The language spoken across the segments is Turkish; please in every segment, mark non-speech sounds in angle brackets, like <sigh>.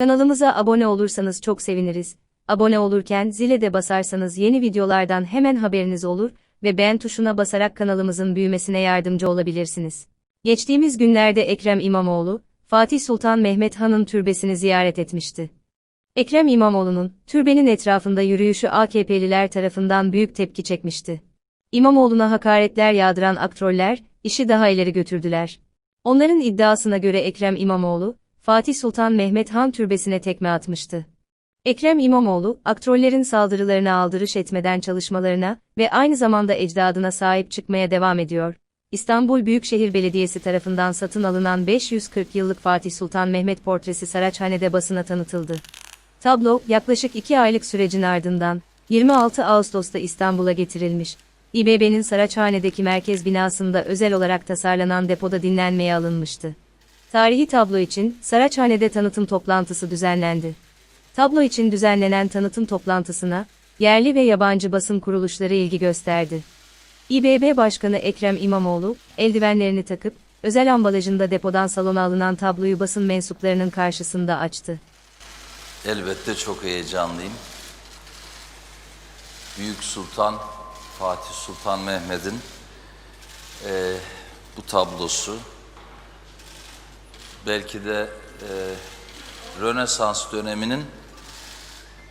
Kanalımıza abone olursanız çok seviniriz. Abone olurken zile de basarsanız yeni videolardan hemen haberiniz olur ve beğen tuşuna basarak kanalımızın büyümesine yardımcı olabilirsiniz. Geçtiğimiz günlerde Ekrem İmamoğlu, Fatih Sultan Mehmet Han'ın türbesini ziyaret etmişti. Ekrem İmamoğlu'nun türbenin etrafında yürüyüşü AKP'liler tarafından büyük tepki çekmişti. İmamoğlu'na hakaretler yağdıran aktroller, işi daha ileri götürdüler. Onların iddiasına göre Ekrem İmamoğlu, Fatih Sultan Mehmet Han türbesine tekme atmıştı. Ekrem İmamoğlu, aktrollerin saldırılarına aldırış etmeden çalışmalarına ve aynı zamanda ecdadına sahip çıkmaya devam ediyor. İstanbul Büyükşehir Belediyesi tarafından satın alınan 540 yıllık Fatih Sultan Mehmet portresi Saraçhane'de basına tanıtıldı. Tablo, yaklaşık 2 aylık sürecin ardından, 26 Ağustos'ta İstanbul'a getirilmiş. İBB'nin Saraçhane'deki merkez binasında özel olarak tasarlanan depoda dinlenmeye alınmıştı. Tarihi tablo için Saraçhane'de tanıtım toplantısı düzenlendi. Tablo için düzenlenen tanıtım toplantısına, yerli ve yabancı basın kuruluşları ilgi gösterdi. İBB Başkanı Ekrem İmamoğlu, eldivenlerini takıp, özel ambalajında depodan salona alınan tabloyu basın mensuplarının karşısında açtı. Elbette çok heyecanlıyım. Büyük Sultan Fatih Sultan Mehmet'in eee, bu tablosu belki de eee, Rönesans döneminin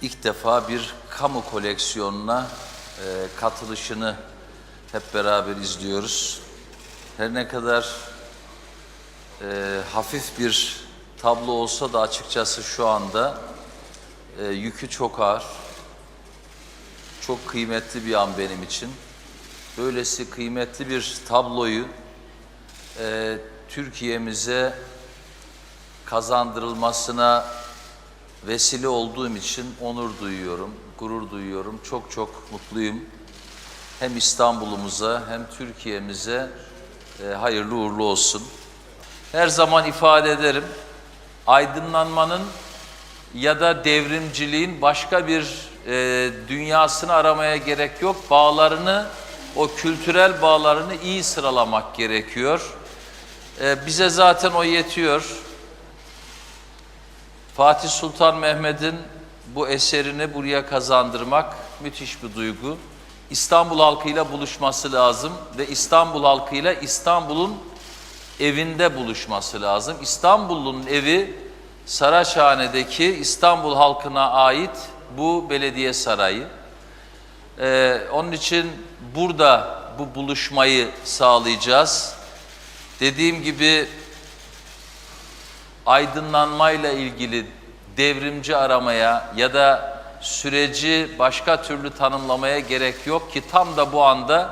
ilk defa bir kamu koleksiyonuna eee, katılışını hep beraber izliyoruz. Her ne kadar eee, hafif bir tablo olsa da açıkçası şu anda e, yükü çok ağır. Çok kıymetli bir an benim için. Böylesi kıymetli bir tabloyu e, Türkiye'mize kazandırılmasına vesile olduğum için onur duyuyorum, gurur duyuyorum. Çok çok mutluyum. Hem İstanbul'umuza hem Türkiye'mize e, hayırlı uğurlu olsun. Her zaman ifade ederim, aydınlanmanın ya da devrimciliğin başka bir e, dünyasını aramaya gerek yok. Bağlarını, o kültürel bağlarını iyi sıralamak gerekiyor. E, bize zaten o yetiyor. Fatih Sultan Mehmet'in bu eserini buraya kazandırmak müthiş bir duygu. İstanbul halkıyla buluşması lazım ve İstanbul halkıyla İstanbul'un evinde buluşması lazım. İstanbul'un evi Saraçhane'deki İstanbul halkına ait bu belediye sarayı. Ee, onun için burada bu buluşmayı sağlayacağız. Dediğim gibi aydınlanmayla ilgili devrimci aramaya ya da süreci başka türlü tanımlamaya gerek yok ki tam da bu anda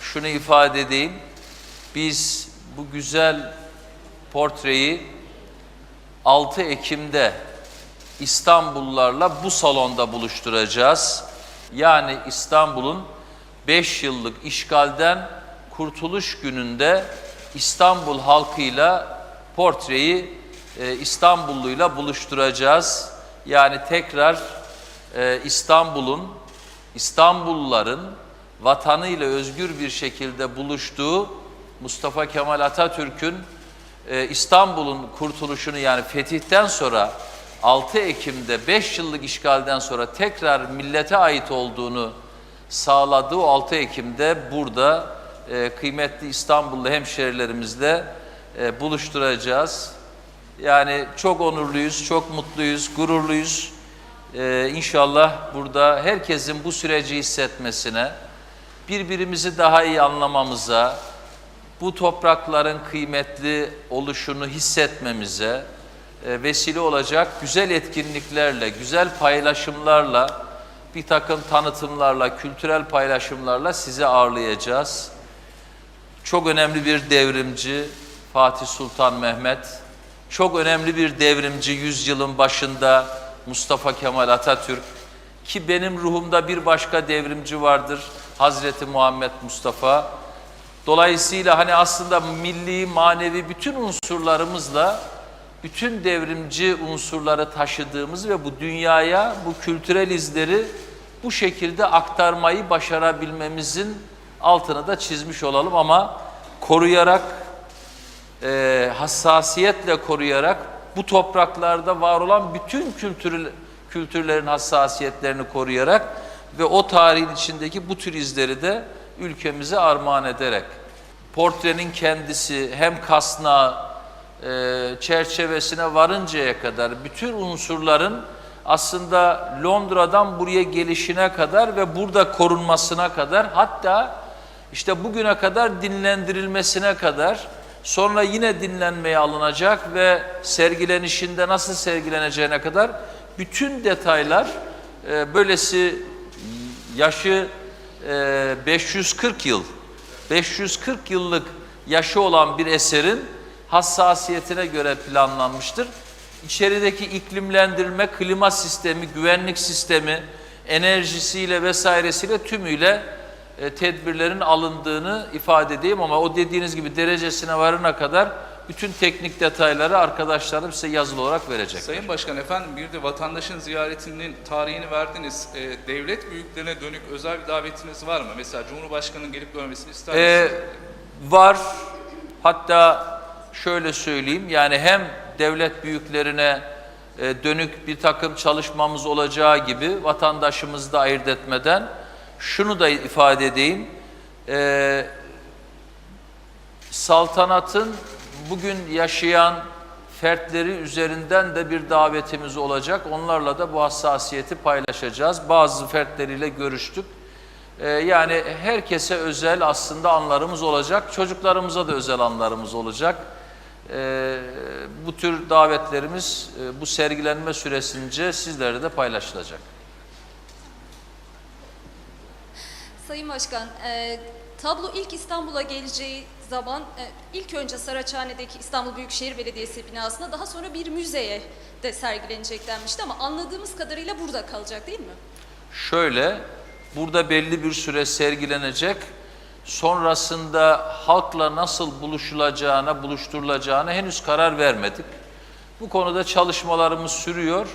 şunu ifade edeyim. Biz bu güzel portreyi 6 Ekim'de İstanbullularla bu salonda buluşturacağız. Yani İstanbul'un 5 yıllık işgalden kurtuluş gününde İstanbul halkıyla portreyi e, İstanbulluyla buluşturacağız. Yani tekrar e, İstanbul'un, İstanbulluların vatanıyla özgür bir şekilde buluştuğu Mustafa Kemal Atatürk'ün e, İstanbul'un kurtuluşunu yani fetihten sonra 6 Ekim'de 5 yıllık işgalden sonra tekrar millete ait olduğunu sağladığı o 6 Ekim'de burada e, kıymetli İstanbullu hemşerilerimizle buluşturacağız. Yani çok onurluyuz, çok mutluyuz, gururluyuz. E, inşallah burada herkesin bu süreci hissetmesine, birbirimizi daha iyi anlamamıza, bu toprakların kıymetli oluşunu hissetmemize e, vesile olacak güzel etkinliklerle, güzel paylaşımlarla, bir takım tanıtımlarla, kültürel paylaşımlarla sizi ağırlayacağız. Çok önemli bir devrimci Fatih Sultan Mehmet, çok önemli bir devrimci yüzyılın başında Mustafa Kemal Atatürk ki benim ruhumda bir başka devrimci vardır Hazreti Muhammed Mustafa. Dolayısıyla hani aslında milli, manevi bütün unsurlarımızla bütün devrimci unsurları taşıdığımız ve bu dünyaya bu kültürel izleri bu şekilde aktarmayı başarabilmemizin altını da çizmiş olalım ama koruyarak, e, hassasiyetle koruyarak bu topraklarda var olan bütün kültür, kültürlerin hassasiyetlerini koruyarak ve o tarihin içindeki bu tür izleri de ülkemize armağan ederek portrenin kendisi hem kasnağı e, çerçevesine varıncaya kadar bütün unsurların aslında Londra'dan buraya gelişine kadar ve burada korunmasına kadar hatta işte bugüne kadar dinlendirilmesine kadar sonra yine dinlenmeye alınacak ve sergilenişinde nasıl sergileneceğine kadar bütün detaylar e, böylesi yaşı e, 540 yıl 540 yıllık yaşı olan bir eserin hassasiyetine göre planlanmıştır. İçerideki iklimlendirme, klima sistemi, güvenlik sistemi, enerjisiyle vesairesiyle tümüyle e, tedbirlerin alındığını ifade edeyim ama o dediğiniz gibi derecesine varana kadar bütün teknik detayları arkadaşlarım size yazılı olarak verecek. Sayın Başkan efendim bir de vatandaşın ziyaretinin tarihini verdiniz. Ee, devlet büyüklerine dönük özel bir davetiniz var mı? Mesela Cumhurbaşkanı'nın gelip görmesini ister Ee, misiniz? var. Hatta şöyle söyleyeyim yani hem devlet büyüklerine e, dönük bir takım çalışmamız olacağı gibi vatandaşımızı da ayırt etmeden şunu da ifade edeyim. Ee, saltanatın bugün yaşayan fertleri üzerinden de bir davetimiz olacak. Onlarla da bu hassasiyeti paylaşacağız. Bazı fertleriyle görüştük. Ee, yani herkese özel aslında anlarımız olacak. Çocuklarımıza da özel anlarımız olacak. Ee, bu tür davetlerimiz e, bu sergilenme süresince sizlerle de paylaşılacak. Sayın Başkan, e, tablo ilk İstanbul'a geleceği zaman e, ilk önce Saraçhane'deki İstanbul Büyükşehir Belediyesi binasına daha sonra bir müzeye de sergilenecek denmişti ama anladığımız kadarıyla burada kalacak değil mi? Şöyle, burada belli bir süre sergilenecek. Sonrasında halkla nasıl buluşulacağına, buluşturulacağına henüz karar vermedik. Bu konuda çalışmalarımız sürüyor.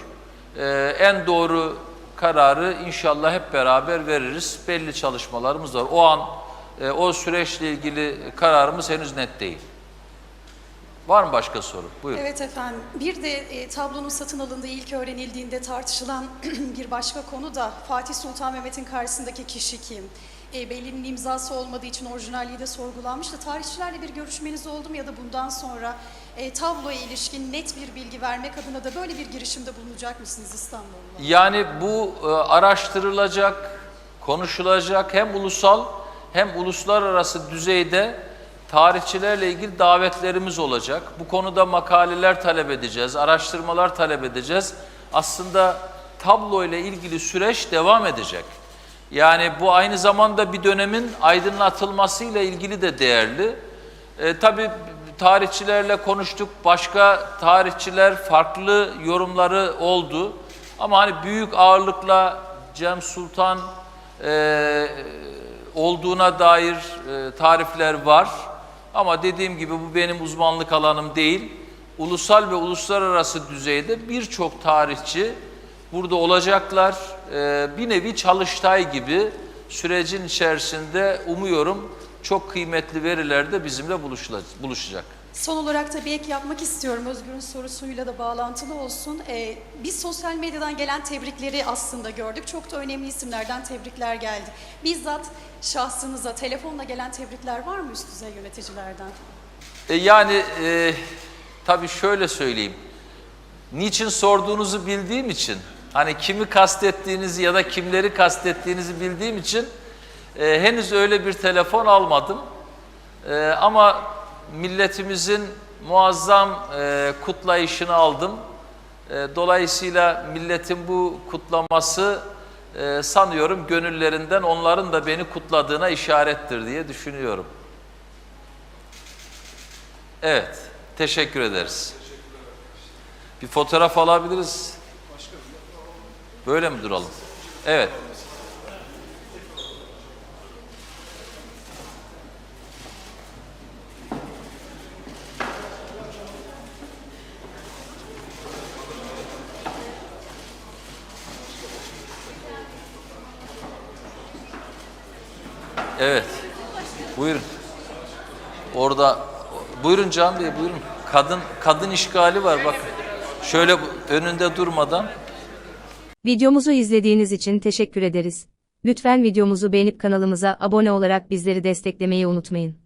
Ee, en doğru kararı inşallah hep beraber veririz. Belli çalışmalarımız var. O an e, o süreçle ilgili kararımız henüz net değil. Var mı başka soru? Buyurun. Evet efendim. Bir de e, tablonun satın alındığı ilk öğrenildiğinde tartışılan <clears throat> bir başka konu da Fatih Sultan Mehmet'in karşısındaki kişi kim? E, Belli'nin imzası olmadığı için orijinalliği de sorgulanmıştı. Tarihçilerle bir görüşmeniz oldu mu ya da bundan sonra e, tabloya ilişkin net bir bilgi vermek adına da böyle bir girişimde bulunacak mısınız İstanbul'da? Yani bu e, araştırılacak, konuşulacak hem ulusal hem uluslararası düzeyde tarihçilerle ilgili davetlerimiz olacak. Bu konuda makaleler talep edeceğiz, araştırmalar talep edeceğiz. Aslında tablo ile ilgili süreç devam edecek. Yani bu aynı zamanda bir dönemin aydınlatılmasıyla ilgili de değerli. E, tabii tarihçilerle konuştuk. Başka tarihçiler farklı yorumları oldu. Ama hani büyük ağırlıkla Cem Sultan e, olduğuna dair e, tarifler var. Ama dediğim gibi bu benim uzmanlık alanım değil. Ulusal ve uluslararası düzeyde birçok tarihçi burada olacaklar. E, bir nevi çalıştay gibi sürecin içerisinde umuyorum çok kıymetli veriler de bizimle buluşacak. Son olarak da bir ek yapmak istiyorum. Özgür'ün sorusuyla da bağlantılı olsun. Ee, biz sosyal medyadan gelen tebrikleri aslında gördük. Çok da önemli isimlerden tebrikler geldi. Bizzat şahsınıza telefonla gelen tebrikler var mı üst düzey yöneticilerden? E, yani e, tabii şöyle söyleyeyim. Niçin sorduğunuzu bildiğim için, hani kimi kastettiğinizi ya da kimleri kastettiğinizi bildiğim için e, henüz öyle bir telefon almadım. E, ama milletimizin muazzam e, kutlayışını aldım. E, dolayısıyla milletin bu kutlaması e, sanıyorum gönüllerinden onların da beni kutladığına işarettir diye düşünüyorum. Evet, teşekkür ederiz. Bir fotoğraf alabiliriz. Böyle mi duralım? Evet. Evet. Buyurun. Orada buyurun Can Bey buyurun. Kadın kadın işgali var bak. Şöyle önünde durmadan Videomuzu izlediğiniz için teşekkür ederiz. Lütfen videomuzu beğenip kanalımıza abone olarak bizleri desteklemeyi unutmayın.